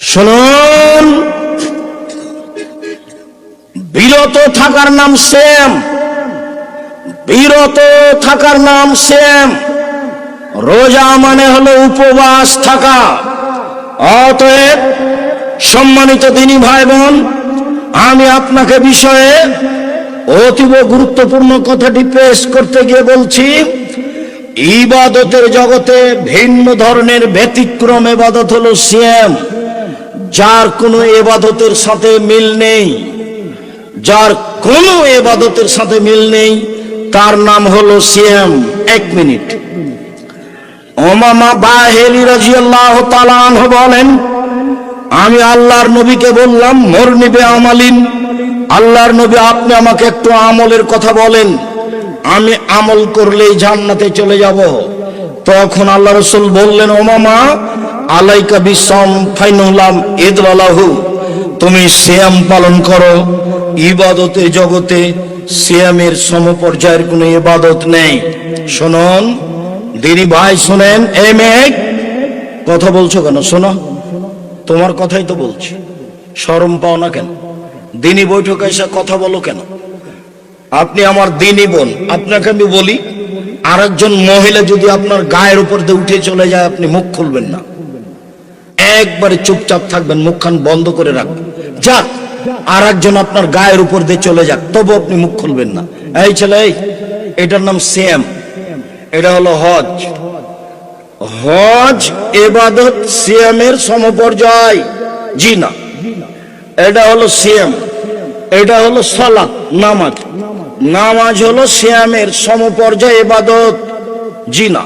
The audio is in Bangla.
শুনুন। বিরত থাকার নাম সেম বিরত থাকার নাম সেম রোজা মানে হলো উপবাস থাকা। অতএব সম্মানিত দিনী ভাই বোন আমি আপনাকে বিষয়ে অতীব গুরুত্বপূর্ণ কথাটি পেশ করতে গিয়ে বলছি। ইবাদতের জগতে ভিন্ন ধরনের ব্যতিক্রম এবাদত হলো সিয়াম, যার কোনো এবাদতের সাথে মিল নেই। যার কোনো এবাদতের সাথে মিল নেই, তার নাম হলো সিয়াম। এক মিনিট। ওমামা বাহেলি রাজিয়াল্লাহ তালান বলেন, আমি আল্লাহর নবীকে বললাম মোর নিবে আমালিন। আল্লাহর নবী, আপনি আমাকে একটু আমলের কথা বলেন। আমি আমল করলেই জান্নাতে চলে যাব। তখন আল্লাহ রসুল বললেন ওমামা আলাইকা বিসম ফাইনুলাম ইদলাহু তুমি শ্যাম পালন করো। ইবাদতের জগতে সিয়ামের সমপর্যায়ের কোনো ইবাদত নেই। শুনুন দিদি ভাই, শুনেন, এ মেঘ, কথা বলছো কেন? শোনো, তোমার কথাই তো বলছি। শরম পাও না কেন? দিনী বৈঠকে এসে কথা বলো কেন? আপনি আমার দিনই বোন। আপনাকে আমি বলি, আরেকজন মহিলা যদি আপনার গায়ের উপর দিয়ে উঠে চলে যায়, আপনি মুখ খুলবেন না। একবারে চুপচাপ থাকবেন, মুখখান বন্ধ করে রাখবেন। যাক আর একজন আপনার গায়ের উপর দিয়ে চলে যাক, তবু আপনি মুখ খুলবেন না। এই ছেলে এটার নাম সেম এটা হলো হজ। হজ এবাদত সিয়ামের সমপর্যায়। জি না। এটা হলো সিয়াম এটা হলো সালাত, নামাজ। নামাজ হলো শ্যামের সমপর্যায় এবাদত জি না